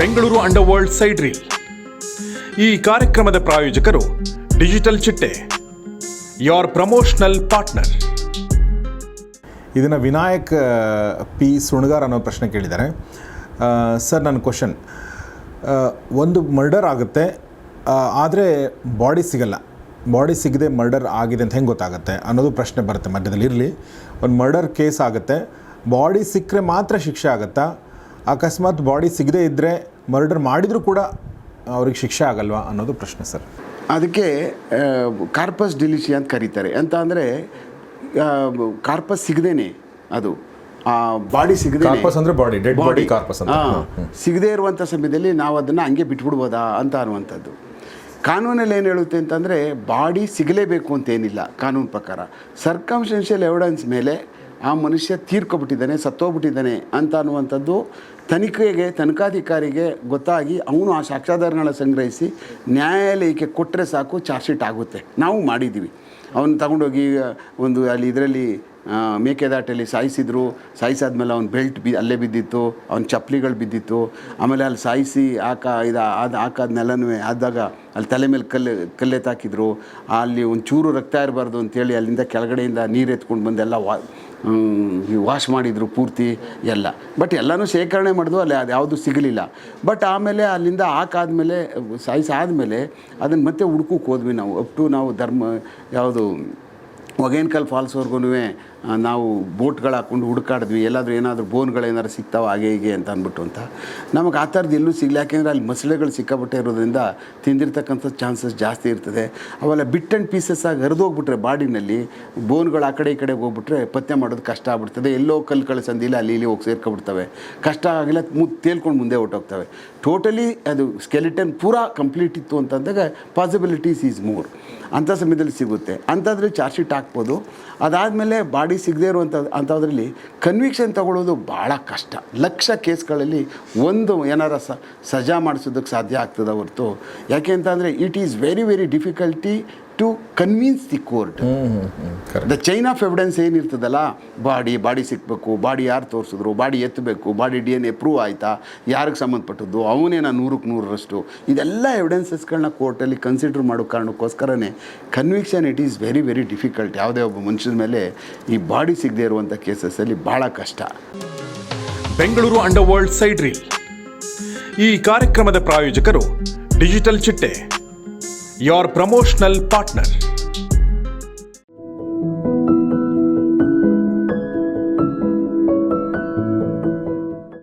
Bengaluru underworld side reel. ಈ ಕಾರ್ಯಕ್ರಮದ ಪ್ರಾಯೋಜಕರು ಡಿಜಿಟಲ್ ಚಿಟ್ಟೆ ಯೋರ್ ಪ್ರಮೋಷನಲ್ ಪಾರ್ಟ್ನರ್ ಇದನ್ನು ವಿನಾಯಕ್ ಪಿ ಸುಣಗಾರ್ ಅನ್ನೋ ಪ್ರಶ್ನೆ ಕೇಳಿದ್ದಾರೆ. ಸರ್, ನನ್ನ ಕ್ವಶನ್ ಒಂದು ಮರ್ಡರ್ ಆಗುತ್ತೆ. ಆದರೆ ಬಾಡಿ ಸಿಗಲ್ಲ. ಬಾಡಿ ಸಿಗದೆ ಮರ್ಡರ್ ಆಗಿದೆ ಅಂತ ಹೆಂಗೆ ಗೊತ್ತಾಗುತ್ತೆ ಅನ್ನೋದು ಪ್ರಶ್ನೆ ಬರುತ್ತೆ ಮಧ್ಯದಲ್ಲಿ. ಇರಲಿ, ಒಂದು ಮರ್ಡರ್ ಕೇಸ್ ಆಗುತ್ತೆ. ಬಾಡಿ ಸಿಕ್ಕರೆ ಮಾತ್ರ ಶಿಕ್ಷೆ ಆಗುತ್ತಾ? ಅಕಸ್ಮಾತ್ ಬಾಡಿ ಸಿಗದೇ ಇದ್ದರೆ ಮರ್ಡರ್ ಮಾಡಿದರೂ ಕೂಡ ಅವ್ರಿಗೆ ಶಿಕ್ಷೆ ಆಗಲ್ವಾ ಅನ್ನೋದು ಪ್ರಶ್ನೆ ಸರ್. ಅದಕ್ಕೆ ಕಾರ್ಪಸ್ ಡಿಲಿಷಿ ಅಂತ ಕರೀತಾರೆ. ಅಂತ ಅಂದರೆ ಕಾರ್ಪಸ್ ಸಿಗದೇನೆ ಅದು. ಆ ಬಾಡಿ ಸಿಗದೆ ಕಾರ್ಪಸ್ ಅಂದರೆ ಬಾಡಿ ಡೆಡ್ ಬಾಡಿ ಕಾರ್ಪಸ್ ಅಂತ. ಸಿಗದೇ ಇರುವಂಥ ಸಮಯದಲ್ಲಿ ನಾವು ಅದನ್ನು ಹಂಗೆ ಬಿಟ್ಬಿಡ್ಬೋದಾ ಅಂತ ಅನ್ನುವಂಥದ್ದು. ಕಾನೂನಲ್ಲಿ ಏನು ಹೇಳುತ್ತೆ ಅಂತಂದರೆ ಬಾಡಿ ಸಿಗಲೇಬೇಕು ಅಂತೇನಿಲ್ಲ ಕಾನೂನು ಪ್ರಕಾರ. ಸರ್ಕಮ್ಸ್ಟೆನ್ಷಿಯಲ್ ಎವಿಡೆನ್ಸ್ ಮೇಲೆ ಆ ಮನುಷ್ಯ ತೀರ್ಕೊಬಿಟ್ಟಿದ್ದಾನೆ, ಸತ್ತೋಗ್ಬಿಟ್ಟಿದ್ದಾನೆ ಅಂತ ಅನ್ನುವಂಥದ್ದು ತನಿಖೆಗೆ, ತನಿಖಾಧಿಕಾರಿಗೆ ಗೊತ್ತಾಗಿ ಅವನು ಆ ಸಾಕ್ಷ್ಯಾಧಾರಗಳನ್ನ ಸಂಗ್ರಹಿಸಿ ನ್ಯಾಯಾಲಯಕ್ಕೆ ಕೊಟ್ಟರೆ ಸಾಕು, ಚಾರ್ಜ್ ಶೀಟ್ ಆಗುತ್ತೆ. ನಾವು ಮಾಡಿದ್ದೀವಿ. ಅವನು ತಗೊಂಡೋಗಿ ಒಂದು ಅಲ್ಲಿ ಇದರಲ್ಲಿ ಮೇಕೆದಾಟಲ್ಲಿ ಸಾಯಿಸಿದ್ರು. ಸಾಯಿಸಾದ್ಮೇಲೆ ಅವ್ನ ಬೆಲ್ಟ್ ಬಿ, ಅಲ್ಲೇ ಬಿದ್ದಿತ್ತು. ಅವ್ನ ಚಪ್ಪಲಿಗಳು ಬಿದ್ದಿತ್ತು. ಆಮೇಲೆ ಅಲ್ಲಿ ಸಾಯಿಸಿ ಹಾಕ, ಇದು ಅದು ಹಾಕಾದ್ನೆಲ್ಲನೂ ಆದಾಗ ಅಲ್ಲಿ ತಲೆ ಮೇಲೆ ಕಲ್ಲು ಕಲ್ಲೆತ್ತಾಕಿದ್ರು ಅಲ್ಲಿ ಒಂದು ಚೂರು ರಕ್ತ ಇರಬಾರ್ದು ಅಂತೇಳಿ ಅಲ್ಲಿಂದ ಕೆಳಗಡೆಯಿಂದ ನೀರು ಎತ್ಕೊಂಡು ಬಂದೆಲ್ಲ ವಾ ವಾಶ್ ಮಾಡಿದರು ಪೂರ್ತಿ ಎಲ್ಲ. ಬಟ್ ಎಲ್ಲನೂ ಶೇಖರಣೆ ಮಾಡಿದ್ವು ಅಲ್ಲಿ ಅದು ಯಾವುದು ಸಿಗಲಿಲ್ಲ. ಬಟ್ ಆಮೇಲೆ ಅಲ್ಲಿಂದ ಹಾಕಾದ್ಮೇಲೆ, ಸಾಯಿಸಾದ್ಮೇಲೆ ಅದನ್ನು ಮತ್ತೆ ಹುಡ್ಕೋಕೆ ಹೋದ್ವಿ ನಾವು. ಅಪ್ ಟು ನಾವು ಧರ್ಮ, ಯಾವುದು ಒಗೇನ್ಕಲ್ ಫಾಲ್ಸ್ವರೆಗೂ ನಾವು ಬೋಟ್ಗಳು ಹಾಕ್ಕೊಂಡು ಹುಡುಕಾಡಿದ್ವಿ. ಎಲ್ಲಾದರೂ ಏನಾದರೂ ಬೋನ್ಗಳೇನಾದ್ರು ಸಿಗ್ತಾವೆ, ಹಾಗೆ ಹೀಗೆ ಅಂತ ಅಂದ್ಬಿಟ್ಟು ಅಂತ. ನಮಗೆ ಆ ಥರದ್ದು ಎಲ್ಲೂ ಸಿಗಲಿ ಯಾಕೆಂದರೆ ಅಲ್ಲಿ ಮೊಸಳೆಗಳು ಸಿಕ್ಕಾಪಟ್ಟೆ ಇರೋದ್ರಿಂದ ತಿಂದಿರ್ತಕ್ಕಂಥ ಚಾನ್ಸಸ್ ಜಾಸ್ತಿ ಇರ್ತದೆ. ಅವೆಲ್ಲ ಬಿಟ್ ಆ್ಯಂಡ್ ಪೀಸಸ್ ಆಗಿ ಹರಿದೋಗ್ಬಿಟ್ರೆ ಬಾಡಿನಲ್ಲಿ, ಬೋನ್ಗಳು ಆ ಕಡೆ ಈ ಕಡೆ ಹೋಗ್ಬಿಟ್ರೆ ಪತ್ತೆ ಮಾಡೋದು ಕಷ್ಟ ಆಗ್ಬಿಡ್ತದೆ. ಎಲ್ಲೋ ಕಲ್ಲು ಸಂದಿಲ್ಲ ಅಲ್ಲಿ ಇಲ್ಲಿ ಹೋಗಿ ಸೇರ್ಕೊಬಿಡ್ತವೆ. ಕಷ್ಟ ಆಗಿಲ್ಲ, ಮು, ತೇಲ್ಕೊಂಡು ಮುಂದೆ ಹೊಟ್ಟೋಗ್ತವೆ ಟೋಟಲಿ ಅದು ಸ್ಕೆಲಿಟನ್ ಪೂರಾ ಕಂಪ್ಲೀಟ್ ಇತ್ತು ಅಂತಂದಾಗ ಪಾಸಿಬಿಲಿಟೀಸ್ ಈಸ್ ಮೋರ್. ಅಂಥ ಸಮಯದಲ್ಲಿ ಸಿಗುತ್ತೆ. ಅಂಥದ್ರಲ್ಲಿ ಚಾರ್ಜ್ ಶೀಟ್ ಹಾಕ್ಬೋದು. ಅದಾದಮೇಲೆ ಬಾಡಿ ಸಿಗದೇ ಇರುವಂಥ ಅಂಥದ್ರಲ್ಲಿ ಕನ್ವಿಕ್ಷನ್ ತಗೊಳ್ಳೋದು ಭಾಳ ಕಷ್ಟ. ಲಕ್ಷ ಕೇಸ್ಗಳಲ್ಲಿ ಒಂದು ಏನಾರ ಸ, ಸಜಾ ಮಾಡಿಸೋದಕ್ಕೆ ಸಾಧ್ಯ ಆಗ್ತದೆ ಹೊರತು. ಯಾಕೆ ಅಂತಂದರೆ it is very very difficulty to convince the court the chain of evidence ಏನಿರ್ತದಲ್ಲ body body ಸಿಕ್ಕಬೇಕು ಬಾಡಿ ಯಾರು ತೋರಿಸಿದ್ರು body ಎತ್ತಬೇಕು body D N A prove ಆಯಿತಾ ಯಾರಿಗೆ ಸಂಬಂಧಪಟ್ಟದ್ದು ಅವನೇನ ನೂರಕ್ಕೆ ನೂರರಷ್ಟು. ಇದೆಲ್ಲ ಎವಿಡೆನ್ಸಸ್ಗಳನ್ನ ಕೋರ್ಟಲ್ಲಿ ಕನ್ಸಿಡರ್ ಮಾಡೋ ಕಾರಣಕ್ಕೋಸ್ಕರನೇ conviction it is very very difficult ಯಾವುದೇ ಒಬ್ಬ ಮನುಷ್ಯನ ಮೇಲೆ ಈ ಬಾಡಿ ಸಿಗದೇ ಇರುವಂಥ ಕೇಸಸ್ಸಲ್ಲಿ ಭಾಳ ಕಷ್ಟ. Bengaluru underworld side reel ಈ ಕಾರ್ಯಕ್ರಮದ ಪ್ರಾಯೋಜಕರು ಡಿಜಿಟಲ್ ಚಿಟ್ಟೆ. Your promotional partner